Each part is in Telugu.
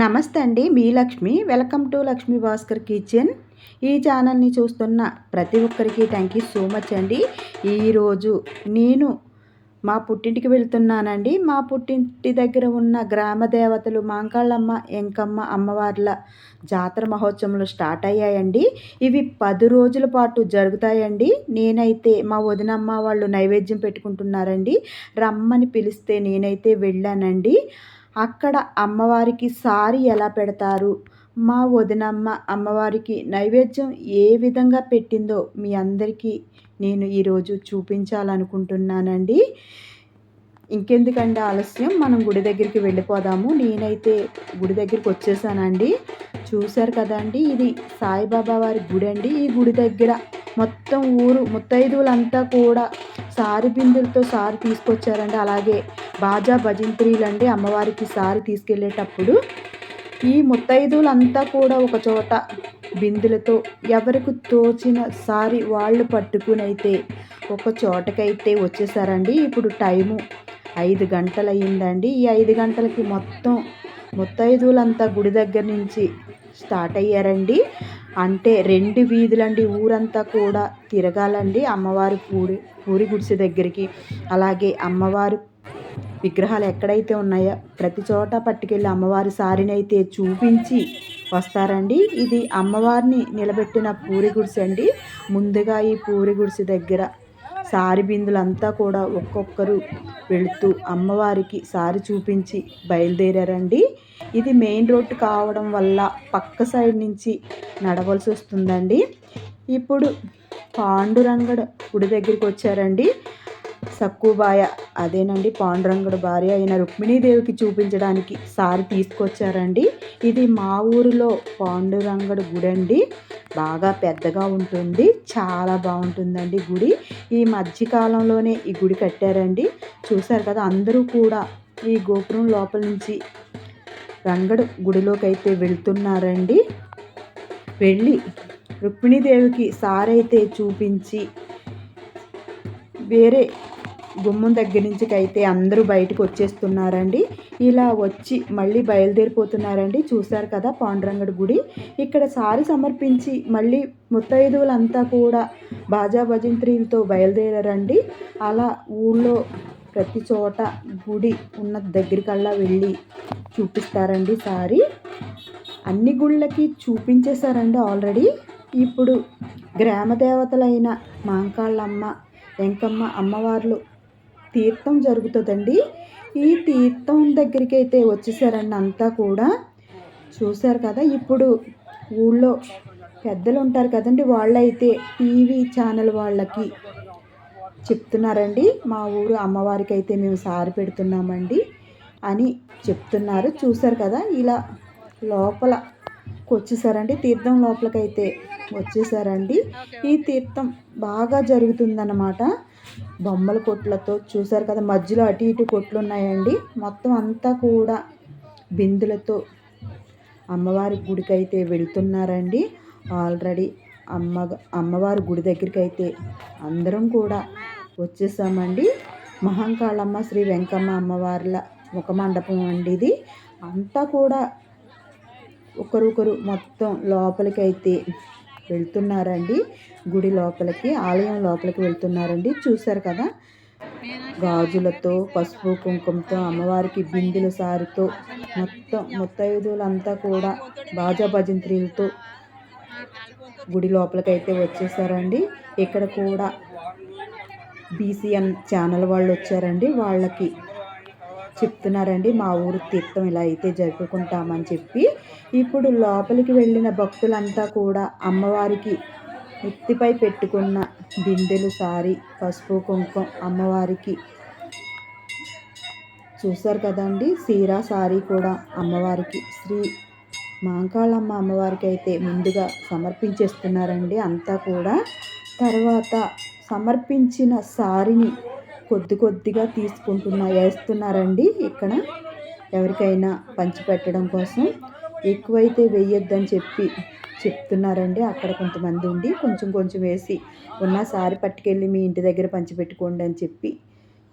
నమస్తే అండి మీ Lakshmi. Welcome to Lakshmi Bhaskar kitchen. ఈ ఛానల్ని చూస్తున్న ప్రతి ఒక్కరికి థ్యాంక్ యూ సో మచ్ అండి. ఈరోజు నేను మా పుట్టింటికి వెళ్తున్నానండి. మా పుట్టింటి దగ్గర ఉన్న గ్రామ దేవతలు మాంకాళ్ళమ్మ ఎంకమ్మ అమ్మవార్ల జాతర మహోత్సవంలో స్టార్ట్ అయ్యాయండి. ఇవి పది రోజుల పాటు జరుగుతాయండి. నేనైతే మా వదినమ్మ వాళ్ళు నైవేద్యం పెట్టుకుంటున్నారండి. రమ్మని పిలిస్తే నేనైతే వెళ్ళానండి. అక్కడ అమ్మవారికి సారి ఎలా పెడతారు? మా వదినమ్మ అమ్మవారికి నైవేద్యం ఏ విధంగా పెట్టిందో మీ అందరికీ నేను ఈరోజు చూపించాలనుకుంటున్నానండి. ఇంకెందుకండి ఆలస్యం? మనం గుడి దగ్గరికి వెళ్ళిపోదాము. నేనైతే గుడి దగ్గరికి వచ్చేసానండి. చూశారు కదండి ఇది సాయిబాబా వారి గుడి అండి ఈ గుడి దగ్గర మొత్తం ఊరు ముత్తైదువులంతా కూడా సారి బిందులతో సారి తీసుకొచ్చారండి. అలాగే బాజా భజంత్రీలండి అమ్మవారికి సారి తీసుకెళ్ళేటప్పుడు. ఈ ముత్తైదువులంతా కూడా ఒక చోట బిందులతో ఎవరికి తోచిన సారి వాళ్ళు పట్టుకుని అయితే ఒక చోటకైతే వచ్చేసారండి. ఇప్పుడు టైము ఐదు గంటలు అయ్యిందండి ఈ ఐదు గంటలకి మొత్తం ముత్తైదువులంతా గుడి దగ్గర నుంచి స్టార్ట్ అయ్యారండి. అంటే రెండు వీధులండి. ఊరంతా కూడా తిరగాలండి. అమ్మవారి పూరి పూరి గుడిసె దగ్గరికి. అలాగే అమ్మవారి విగ్రహాలు ఎక్కడైతే ఉన్నాయో ప్రతి చోట పట్టుకెళ్ళి అమ్మవారి సారిని అయితే చూపించి వస్తారండి. ఇది అమ్మవారిని నిలబెట్టిన పూరి గుడిసె అండి. ముందుగా ఈ పూరి గుడిసె దగ్గర సారి బిందులంతా కూడా ఒక్కొక్కరు వెళుతూ అమ్మవారికి సారి చూపించి బయలుదేరారండి. ఇది మెయిన్ రోడ్ కావడం వల్ల పక్క సైడ్ నుంచి నడవలసి వస్తుందండి ఇప్పుడు పాండురంగడు గుడి దగ్గరికి వచ్చారండి సక్కుబాయ. అదేనండి పాండురంగుడు భార్య అయిన రుక్మిణీదేవికి చూపించడానికి సారి తీసుకొచ్చారండి. ఇది మా ఊరిలో పాండురంగడు గుడి అండి బాగా పెద్దగా ఉంటుంది. చాలా బాగుంటుందండి గుడి. ఈ మధ్యకాలంలోనే ఈ గుడి కట్టారండి. చూశారు కదా అందరూ కూడా ఈ గోపురం లోపల నుంచి రంగడు గుడిలోకి అయితే వెళ్తున్నారండి. వెళ్ళి రుక్మిణీదేవికి సారైతే చూపించి వేరే గుమ్మం దగ్గర నుంచి అయితే అందరూ బయటకు వచ్చేస్తున్నారండి. ఇలా వచ్చి మళ్ళీ బయలుదేరిపోతున్నారండి. చూశారు కదా పాండురంగడి గుడి. ఇక్కడ సారి సమర్పించి మళ్ళీ ముత్తైదువులంతా కూడా బాజా భజంత్రీలతో బయలుదేరారండి. అలా ఊళ్ళో ప్రతి చోట గుడి ఉన్న దగ్గరికల్లా వెళ్ళి చూపిస్తారండి సారీ. అన్ని గుళ్ళకి చూపించేశారండి ఆల్రెడీ. ఇప్పుడు గ్రామ దేవతలైన మాంకాళ్ళమ్మ వెంకమ్మ అమ్మవార్లు తీర్థం జరుగుతుందండి. ఈ తీర్థం దగ్గరికి అయితే వచ్చేసారండి అంతా కూడా. చూశారు కదా ఇప్పుడు ఊళ్ళో పెద్దలు ఉంటారు కదండి వాళ్ళైతే టీవీ ఛానల్ వాళ్ళకి చెప్తున్నారండి. మా ఊరు అమ్మవారికి అయితే మేము సారి పెడుతున్నామండి అని చెప్తున్నారు. చూశారు కదా ఇలా లోపల వచ్చేసారండి తీర్థం లోపలికైతే. వచ్చేసారండి. ఈ తీర్థం బాగా జరుగుతుందన్నమాట. బొమ్మల కొట్లతో చూసారు కదా మధ్యలో అటు ఇటు కొట్లు ఉన్నాయండి మొత్తం అంతా కూడా బిందులతో అమ్మవారి గుడికి అయితే వెళ్తున్నారండి. ఆల్రెడీ అమ్మ అమ్మవారి గుడి దగ్గరికి అయితే అందరం కూడా వచ్చేసామండి. మహంకాళమ్మ శ్రీ వెంకమ్మ అమ్మవార్ల ముఖ మండపం అండి ఇది. అంతా కూడా ఒకరొకరు మొత్తం లోపలికి అయితే వెళ్తున్నారండి. గుడి లోపలికి ఆలయం లోపలికి వెళ్తున్నారండి. చూశారు కదా? గాజులతో పసుపు కుంకుమతో అమ్మవారికి బిందుల సారితో మొత్తం ముత్తైదులంతా కూడా బాజా భజంత్రీలతో గుడి లోపలికి అయితే వచ్చేసారండి. ఇక్కడ కూడా బీసీఎన్ ఛానల్ వాళ్ళు వచ్చారండి. వాళ్ళకి చెప్తున్నారండి. మా ఊరు తీర్థం ఇలా అయితే జరుపుకుంటామని చెప్పి. ఇప్పుడు లోపలికి వెళ్ళిన భక్తులంతా కూడా అమ్మవారికి ఎత్తిపై పెట్టుకున్న బిందెలు సారి పసుపు కుంకుమ అమ్మవారికి చూసారు కదండి. సీరా సారీ కూడా అమ్మవారికి శ్రీ మాంకాళమ్మ అమ్మవారికి అయితే ముందుగా సమర్పించేస్తున్నారండి. అంతా కూడా తర్వాత సమర్పించిన సారిని కొద్ది కొద్దిగా తీసుకుంటున్నా వేస్తున్నారండి ఇక్కడ. ఎవరికైనా పంచిపెట్టడం కోసం. ఎక్కువైతే వేయొద్దని చెప్పి చెప్తున్నారండి. అక్కడ కొంతమంది ఉండి కొంచెం కొంచెం వేసి ఉన్న సారి పట్టుకెళ్ళి మీ ఇంటి దగ్గర పంచిపెట్టుకోండి అని చెప్పి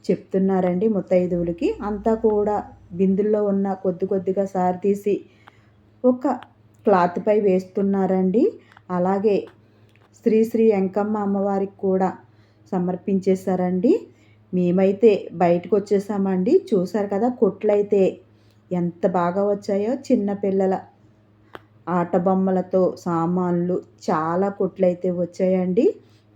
చెప్తున్నారండి ముత్తైదువులకి. అంతా కూడా బిందుల్లో ఉన్న కొద్ది కొద్దిగా సారి తీసి ఒక క్లాత్పై వేస్తున్నారండి. అలాగే శ్రీ శ్రీ వెంకమ్మ అమ్మవారికి కూడా సమర్పించేశారండి. మేమైతే బయటకు వచ్చేసామండి చూసారు కదా కొట్లయితే ఎంత బాగా వచ్చాయో చిన్నపిల్లల ఆట బొమ్మలతో సామాన్లు చాలా కొట్లయితే వచ్చాయండి.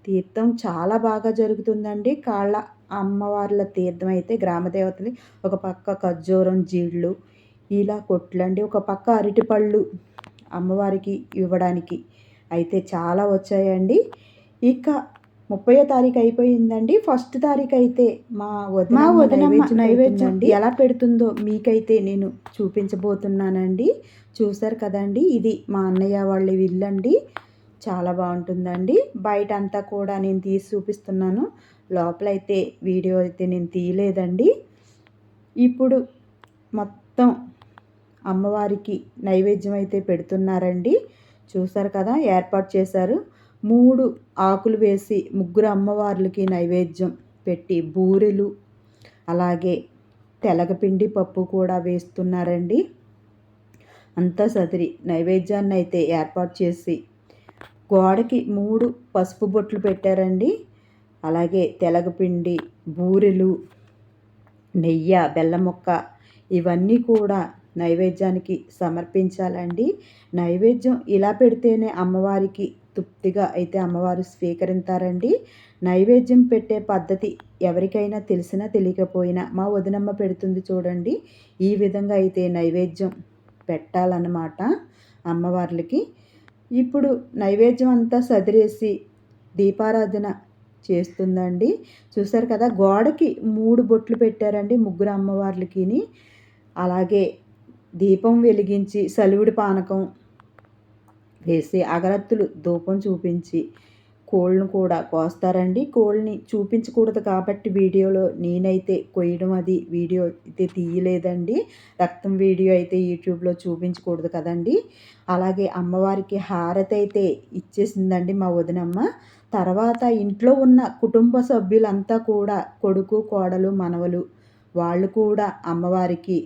తీర్థం చాలా బాగా జరుగుతుందండి. కాళ్ళ అమ్మవార్ల తీర్థం అయితే గ్రామదేవతని ఒక పక్క ఖర్జూరం జీళ్ళు ఇలా కొట్లండి. ఒక పక్క అరటిపళ్ళు అమ్మవారికి ఇవ్వడానికి అయితే చాలా వచ్చాయండి. ఇక ముప్పయో తారీఖు అయిపోయిందండి. ఫస్ట్ తారీఖు అయితే మా వదిన మా వదిన నైవేద్యం ఎలా పెడుతుందో మీకైతే నేను చూపించబోతున్నానండి. చూసారు కదండి ఇది మా అన్నయ్య వాళ్ళ ఇల్లండి. చాలా బాగుంటుందండి. బయట అంతా కూడా నేను తీసి చూపిస్తున్నాను. లోపలైతే వీడియో అయితే నేను తీయలేదండి. ఇప్పుడు మొత్తం అమ్మవారికి నైవేద్యం అయితే పెడుతున్నారండి. చూసారు కదా ఏర్పాటు చేశారు. మూడు ఆకులు వేసి ముగ్గురు అమ్మవార్లకి నైవేద్యం పెట్టి బూరెలు అలాగే తెలగపిండి పప్పు కూడా వేస్తున్నారండి. అంతా సదిరి. నైవేద్యాన్ని అయితే ఏర్పాటు చేసి గోడకి మూడు పసుపు బొట్లు పెట్టారండి. అలాగే తెలగపిండి బూరెలు నెయ్యి బెల్లం మొక్క ఇవన్నీ కూడా నైవేద్యానికి సమర్పించాలండి. నైవేద్యం ఇలా పెడితేనే అమ్మవారికి తృప్తిగా అయితే అమ్మవారు స్వీకరిస్తారండి నైవేద్యం పెట్టే పద్ధతి ఎవరికైనా తెలిసినా తెలియకపోయినా మా వదినమ్మ పెడుతుంది చూడండి. ఈ విధంగా అయితే నైవేద్యం పెట్టాలన్నమాట అమ్మవార్లకి. ఇప్పుడు నైవేద్యం అంతా సదిరేసి దీపారాధన చేస్తుందండి. చూసారు కదా గోడకి మూడు బొట్లు పెట్టారండి ముగ్గురు అమ్మవార్లకిని. అలాగే దీపం వెలిగించి సలివిడి పానకం వేసి అగరత్తులు ధూపం చూపించి కోళ్ళను కూడా కోస్తారండి. కోళ్ళని చూపించకూడదు కాబట్టి వీడియోలో నేనైతే కొయ్యడం అది వీడియో అయితే తీయలేదండి. రక్తం వీడియో అయితే యూట్యూబ్లో చూపించకూడదు కదండి. అలాగే అమ్మవారికి హారతి అయితే ఇచ్చేసిందండి మా వదినమ్మ. తర్వాత ఇంట్లో ఉన్న కుటుంబ సభ్యులంతా కూడా కొడుకు కోడలు మనవలు వాళ్ళు కూడా అమ్మవారికి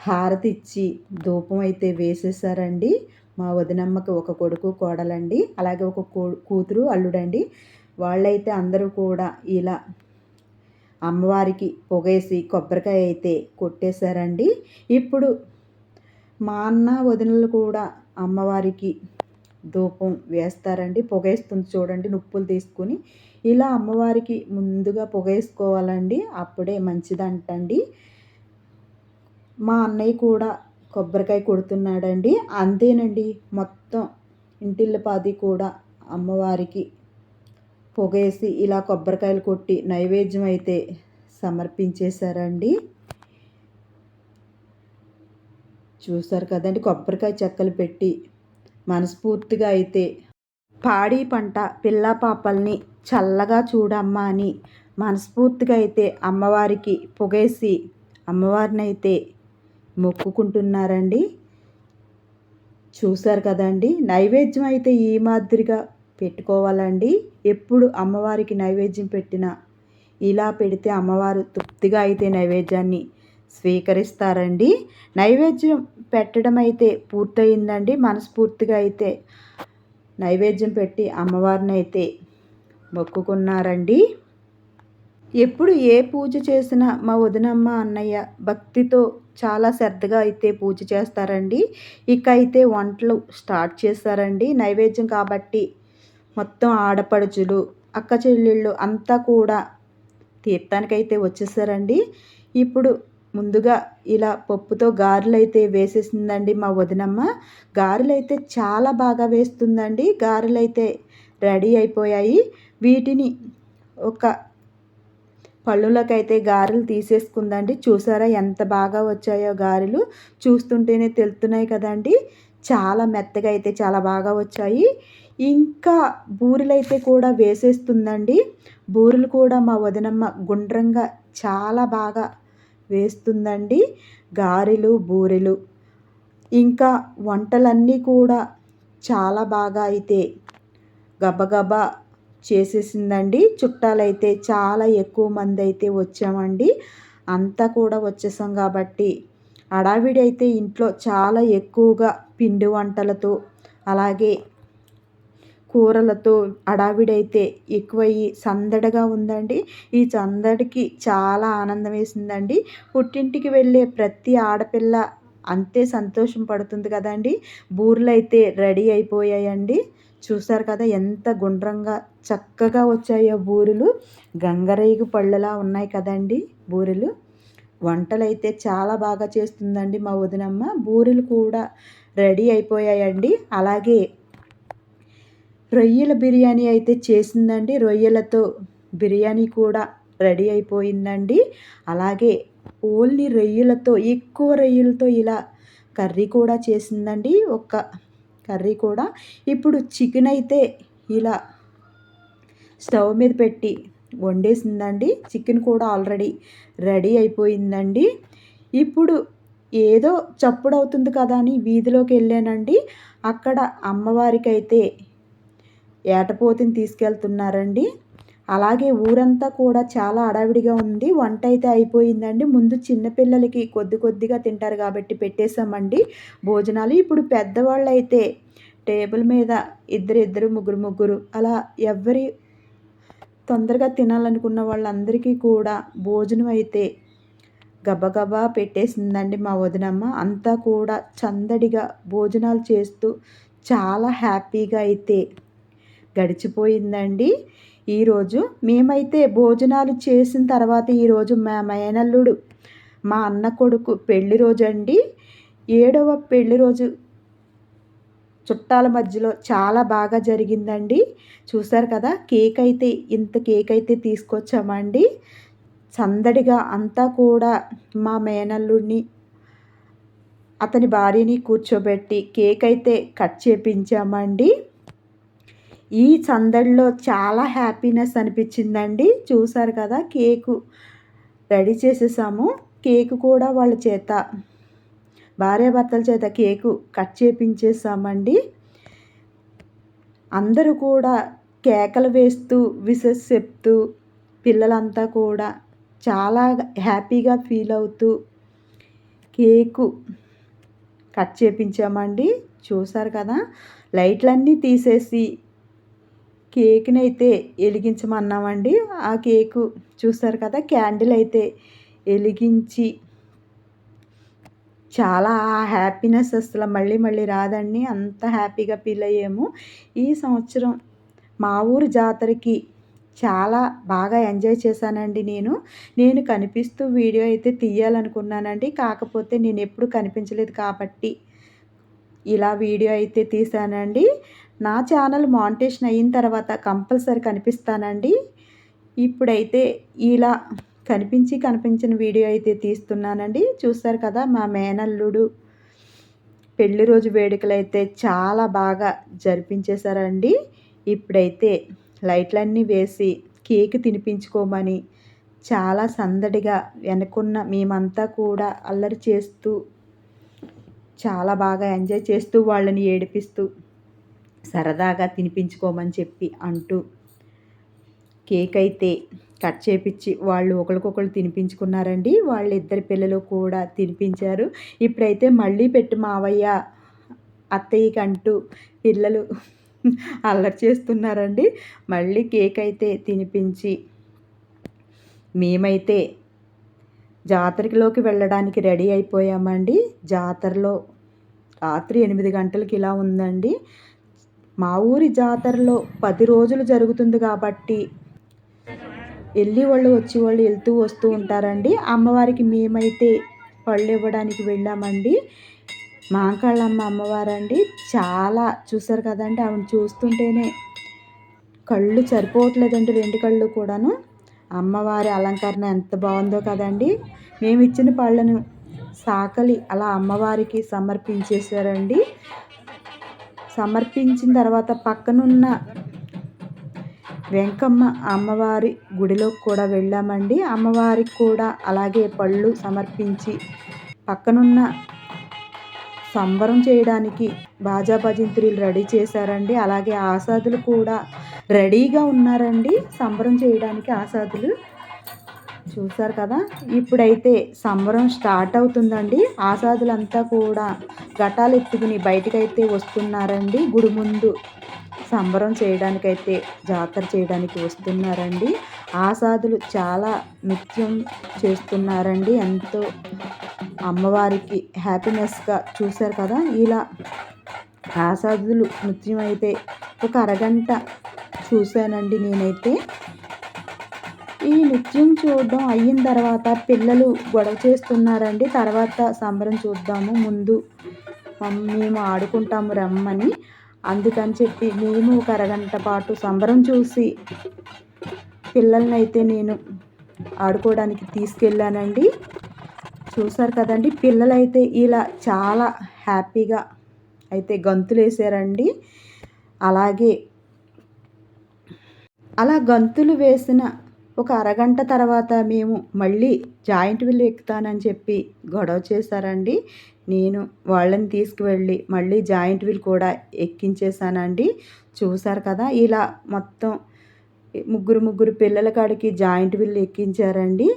హారతి ఇచ్చి ధూపం అయితే వేసేసారండి. మా వదినమ్మకి ఒక కొడుకు కోడలండి. అలాగే ఒక కూతురు అల్లుడండి. వాళ్ళైతే అందరూ కూడా ఇలా అమ్మవారికి పొగేసి కొబ్బరికాయ అయితే కొట్టేశారండి. ఇప్పుడు మా అన్న వదినలు కూడా అమ్మవారికి ధూపం వేస్తారండి. పొగేస్తుంది చూడండి నుప్పులు తీసుకుని. ఇలా అమ్మవారికి ముందుగా పొగేసుకోవాలండి. అప్పుడే మంచిదంటండి. మా అన్నయ్య కూడా కొబ్బరికాయ కొడుతున్నాడండి. అంతేనండి. మొత్తం ఇంటిల్లపాది కూడా అమ్మవారికి పొగేసి ఇలా కొబ్బరికాయలు కొట్టి నైవేద్యం అయితే సమర్పించేశారండి. చూసారు కదండి. కొబ్బరికాయ చెక్కలు పెట్టి మనస్ఫూర్తిగా అయితే పాడి పంట పిల్ల పాపల్ని చల్లగా చూడమ్మా అని మనస్ఫూర్తిగా అయితే అమ్మవారికి పొగేసి అమ్మవారిని అయితే మొక్కుకుంటున్నారండి. చూశారు కదండి నైవేద్యం అయితే ఈ మాదిరిగా పెట్టుకోవాలండి. ఎప్పుడు అమ్మవారికి నైవేద్యం పెట్టినా ఇలా పెడితే అమ్మవారు తృప్తిగా అయితే నైవేద్యాన్ని స్వీకరిస్తారండి. నైవేద్యం పెట్టడం అయితే పూర్తయిందండి. మనస్ఫూర్తిగా అయితే నైవేద్యం పెట్టి అమ్మవారిని అయితే మొక్కుకున్నారండి. ఎప్పుడు ఏ పూజ చేసినా మా వదినమ్మ అన్నయ్య భక్తితో చాలా శ్రద్ధగా అయితే పూజ చేస్తారండి. ఇక అయితే వంటలు స్టార్ట్ చేస్తారండి. నైవేద్యం కాబట్టి మొత్తం ఆడపడుచులు అక్క చెల్లెళ్ళు అంతా కూడా తీర్థానికైతే వచ్చేసారండి. ఇప్పుడు ముందుగా ఇలా పప్పుతో గారెలు అయితే వేసేసిందండి మా వదినమ్మ. గారెలు అయితే చాలా బాగా వేస్తుందండి. గారెలు అయితే రెడీ అయిపోయాయి. వీటిని ఒక పళ్ళులకైతే గారెలు తీసేసుకుందండి. చూసారా ఎంత బాగా వచ్చాయో గారెలు. చూస్తుంటేనే తెలుతున్నాయి కదండి. చాలా మెత్తగా అయితే చాలా బాగా వచ్చాయి. ఇంకా బూరెలు అయితే కూడా వేసేస్తుందండి. బూరెలు కూడా మా వదినమ్మ గుండ్రంగా చాలా బాగా వేస్తుందండి. గారెలు బూరెలు. ఇంకా వంటలన్నీ కూడా చాలా బాగా అయితే గబగబా చేసేసిందండి. చుట్టాలైతే చాలా ఎక్కువ మంది అయితే వచ్చామండి. అంతా కూడా వచ్చేసాం కాబట్టి అడావిడి అయితే ఇంట్లో చాలా ఎక్కువగా పిండి వంటలతో అలాగే కూరలతో అడావిడైతే ఎక్కువయ్యి సందడిగా ఉందండి. ఈ సందడికి చాలా ఆనందం వేసిందండి. పుట్టింటికి వెళ్ళే ప్రతి ఆడపిల్ల అంతే సంతోషం పడుతుంది కదండి. బూరెలు అయితే రెడీ అయిపోయాయండి. చూసారు కదా ఎంత గుండ్రంగా చక్కగా వచ్చాయో బూరెలు. గంగరేగు పళ్ళలా ఉన్నాయి కదండి బూరెలు. వంటలు అయితే చాలా బాగా చేస్తుందండి మా వదినమ్మ. బూరెలు కూడా రెడీ అయిపోయాయండి. అలాగే రొయ్యల బిర్యానీ అయితే చేసిందండి. రొయ్యలతో బిర్యానీ కూడా రెడీ అయిపోయిందండి. అలాగే ఓన్లీ రొయ్యలతో ఎక్కువ రొయ్యలతో ఇలా కర్రీ కూడా చేసిందండి. ఒక కర్రీ కూడా. ఇప్పుడు చికెన్ అయితే ఇలా స్టవ్ మీద పెట్టి వండేసిందండి. చికెన్ కూడా ఆల్రెడీ రెడీ అయిపోయిందండి. ఇప్పుడు ఏదో చప్పుడు అవుతుంది కదా అని వీధిలోకి వెళ్ళానండి. అక్కడ అమ్మవారికైతే ఏటపోతిని తీసుకెళ్తున్నారండి. అలాగే ఊరంతా కూడా చాలా అడావిడిగా ఉంది. వంట అయితే అయిపోయిందండి. ముందు చిన్నపిల్లలకి కొద్ది కొద్దిగా తింటారు కాబట్టి పెట్టేశామండి. భోజనాలు ఇప్పుడు పెద్దవాళ్ళు అయితే టేబుల్ మీద ఇద్దరు ఇద్దరు ముగ్గురు ముగ్గురు అలా ఎవరి తొందరగా తినాలనుకున్న వాళ్ళందరికీ కూడా భోజనం అయితే గబగబా పెట్టేసిందండి మా వదినమ్మ. అంతా కూడా చందడిగా భోజనాలు చేస్తూ చాలా హ్యాపీగా అయితే గడిచిపోయిందండి. ఈరోజు మేమైతే భోజనాలు చేసిన తర్వాత ఈరోజు మా మేనల్లుడు మా అన్న కొడుకు పెళ్ళి రోజు అండి ఏడవ పెళ్ళి రోజు చుట్టాల మధ్యలో చాలా బాగా జరిగిందండి. చూసారు కదా కేక్ అయితే ఇంత కేక్ అయితే తీసుకొచ్చామండి. సందడిగా అంతా కూడా మా మేనల్లుడిని అతని భార్యని కూర్చోబెట్టి కేక్ అయితే కట్ చేపించామండి. ఈ సందడిలో చాలా హ్యాపీనెస్ అనిపించిందండి. చూసారు కదా కేకు రెడీ చేసేసాము. కేకు కూడా వాళ్ళ చేత భార్యాభర్తల చేత కేకు కట్ చేపించేసామండి. అందరూ కూడా కేకలు వేస్తూ విసెస్ చెప్తూ పిల్లలంతా కూడా చాలా హ్యాపీగా ఫీల్ అవుతూ కేకు కట్ చేపించామండి. చూసారు కదా లైట్లన్నీ తీసేసి కేక్ని అయితే వెలిగించమన్నామండి. ఆ కేకు చూస్తారు కదా క్యాండిల్ అయితే వెలిగించి చాలా హ్యాపీనెస్ అసలు మళ్ళీ మళ్ళీ రాదండి. అంత హ్యాపీగా ఫీల్ అయ్యాము. ఈ సంవత్సరం మా ఊరు జాతరకి చాలా బాగా ఎంజాయ్ చేశానండి నేను. నేను కనిపిస్తూ వీడియో అయితే తీయాలనుకున్నానండి. కాకపోతే నేను ఎప్పుడు కనిపించలేదు కాబట్టి ఇలా వీడియో అయితే తీసానండి నా ఛానల్ మానిటేషన్ అయిన తర్వాత కంపల్సరీ కనిపిస్తానండి. ఇప్పుడైతే ఇలా కనిపించి కనిపించిన వీడియో అయితే తీస్తున్నానండి. చూస్తారు కదా మా మేనల్లుడు పెళ్ళి రోజు వేడుకలు అయితే చాలా బాగా జరిపించేశారండి. ఇప్పుడైతే లైట్లన్నీ వేసి కేక్ తినిపించుకోమని చాలా సందడిగా వెనుకున్న మేమంతా కూడా అల్లరి చేస్తూ చాలా బాగా ఎంజాయ్ చేస్తూ వాళ్ళని ఏడిపిస్తూ సరదాగా తినిపించుకోమని చెప్పి అంటూ కేక్ అయితే కట్ చేపించి వాళ్ళు ఒకరికొకరు తినిపించుకున్నారండి. వాళ్ళిద్దరి పిల్లలు కూడా తినిపించారు. ఇప్పుడైతే మళ్ళీ పెట్టి మావయ్య అత్తయ్యకి అంటూ పిల్లలు అల్లరి చేస్తున్నారండి. మళ్ళీ కేక్ అయితే తినిపించి మేమైతే జాతరలోకి వెళ్ళడానికి రెడీ అయిపోయామండి. జాతరలో రాత్రి ఎనిమిది గంటలకి ఇలా ఉందండి. మా ఊరి జాతరలో పది రోజులు జరుగుతుంది కాబట్టి వెళ్ళి వాళ్ళు వచ్చి వాళ్ళు వెళ్తూ వస్తూ ఉంటారండి. అమ్మవారికి మేమైతే పళ్ళు ఇవ్వడానికి వెళ్ళామండి. మాంకాళ్ళమ్మ అమ్మవారండి. చాలా చూసారు కదండి ఆవిడ చూస్తుంటేనే కళ్ళు సరిపోవట్లేదండి రెండు కళ్ళు కూడాను. అమ్మవారి అలంకరణ ఎంత బాగుందో కదండి. మేము ఇచ్చిన పళ్ళను సాకలి అలా అమ్మవారికి సమర్పించేశారండి. సమర్పించిన తర్వాత పక్కనున్న వెంకమ్మ అమ్మవారి గుడిలోకి కూడా వెళ్ళామండి. అమ్మవారికి కూడా అలాగే పళ్ళు సమర్పించి పక్కనున్న సంబరం చేయడానికి బాజా భజంత్రీలు రెడీ చేశారండి. అలాగే ఆసాదులు కూడా రెడీగా ఉన్నారండి. సంబరం చేయడానికి ఆసాదులు చూసారు కదా? ఇప్పుడైతే సంబరం స్టార్ట్ అవుతుందండి. ఆసాదులంతా కూడా ఘటాలు ఎత్తుకుని బయటకైతే వస్తున్నారండి. గుడి ముందు సంబరం చేయడానికైతే జాతర చేయడానికి వస్తున్నారండి. ఆసాదులు చాలా నృత్యం చేస్తున్నారండి. ఎంతో అమ్మవారికి హ్యాపీనెస్గా చూశారు కదా? ఇలా ఆసాదులు నృత్యం అయితే ఒక అరగంట చూశానండి నేనైతే. ఈ నృత్యం చూడడం అయిన తర్వాత పిల్లలు గొడవ చేస్తున్నారండి. తర్వాత సంబరం చూద్దాము ముందు. మేము ఆడుకుంటాము రమ్మని. అందుకని చెప్పి మేము ఒక అరగంట పాటు సంబరం చూసి పిల్లల్ని అయితే నేను ఆడుకోవడానికి తీసుకెళ్ళానండి. చూసారు కదండి పిల్లలైతే ఇలా చాలా హ్యాపీగా అయితే గంతులు వేసారండి అలాగే అలా గంతులు వేసిన ఒక అరగంట తర్వాత మేము మళ్ళీ జాయింట్ విల్లు ఎక్కుతానని చెప్పి గొడవ చేశారండి. నేను వాళ్ళని తీసుకువెళ్ళి మళ్ళీ జాయింట్ వీల్ కూడా ఎక్కించేసానండి చూశారు కదా ఇలా మొత్తం ముగ్గురు ముగ్గురు పిల్లల కాడికి జాయింట్ వీల్ ఎక్కించారండి.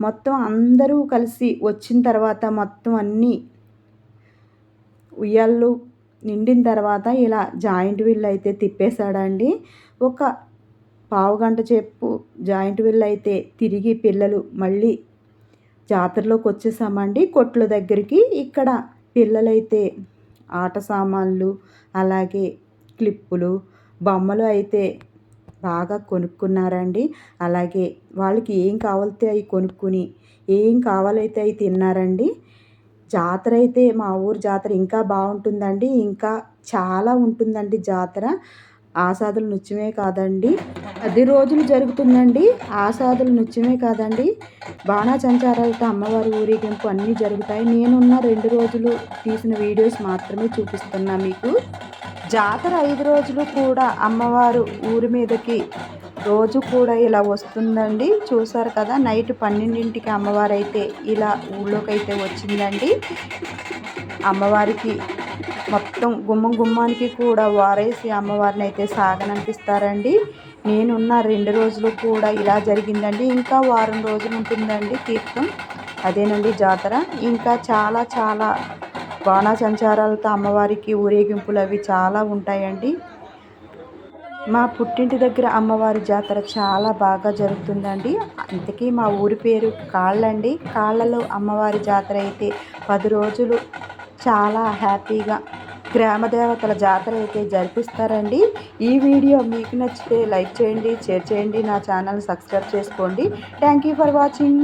మొత్తం అందరూ కలిసి వచ్చిన తర్వాత మొత్తం అన్నీ ఉయ్యాళ్ళు నిండిన తర్వాత ఇలా జాయింట్ వీల్ అయితే తిప్పేశాడండి. ఒక పావుగంట చెప్పు. జాయింట్ వీల్ అయితే తిరిగి పిల్లలు మళ్ళీ జాతరలోకి వచ్చేసామండి కొట్ల దగ్గరికి ఇక్కడ పిల్లలైతే ఆట సామాన్లు అలాగే క్లిప్పులు బొమ్మలు అయితే బాగా కొనుక్కున్నారండి. అలాగే వాళ్ళకి ఏం కావాలితే అవి కొనుక్కుని ఏం కావాలైతే అవి తిన్నారండి. జాతర అయితే మా ఊరు జాతర ఇంకా బాగుంటుందండి. ఇంకా చాలా ఉంటుందండి జాతర. ఆసాదుల నృత్యమే కాదండి. పది రోజులు జరుగుతుందండి. ఆసాదుల నృత్యమే కాదండి. బాణాచంచారాలతో అమ్మవారి ఊరేగింపు అన్నీ జరుగుతాయి. నేనున్న రెండు రోజులు తీసిన వీడియోస్ మాత్రమే చూపిస్తున్నా మీకు. జాతర ఐదు రోజులు కూడా అమ్మవారు ఊరి మీదకి రోజు కూడా ఇలా వస్తుందండి. చూసారు కదా నైట్ పన్నెండింటికి అమ్మవారు అయితే ఇలా ఊళ్ళోకి అయితే వచ్చిందండి. అమ్మవారికి మొత్తం గుమ్మం గుమ్మానికి కూడా వారేసి అమ్మవారిని అయితే సాగనంపిస్తారండి. నేనున్న రెండు రోజులు కూడా ఇలా జరిగిందండి. ఇంకా వారం రోజులు ఉంటుందండి తీర్థం. అదేనండి జాతర. ఇంకా చాలా చాలా బాణాసంచారాలతో అమ్మవారికి ఊరేగింపులు అవి చాలా ఉంటాయండి. మా పుట్టింటి దగ్గర అమ్మవారి జాతర చాలా బాగా జరుగుతుందండి. అందుకే మా ఊరి పేరు కాళ్ళండి. కాళ్ళలో అమ్మవారి జాతర అయితే పది రోజులు చాలా హ్యాపీగా గ్రామదేవతల జాతర అయితే జరిపిస్తారండి. ఈ వీడియో మీకు నచ్చితే లైక్ చేయండి షేర్ చేయండి నా ఛానల్ సబ్స్క్రైబ్ చేసుకోండి. Thank you for watching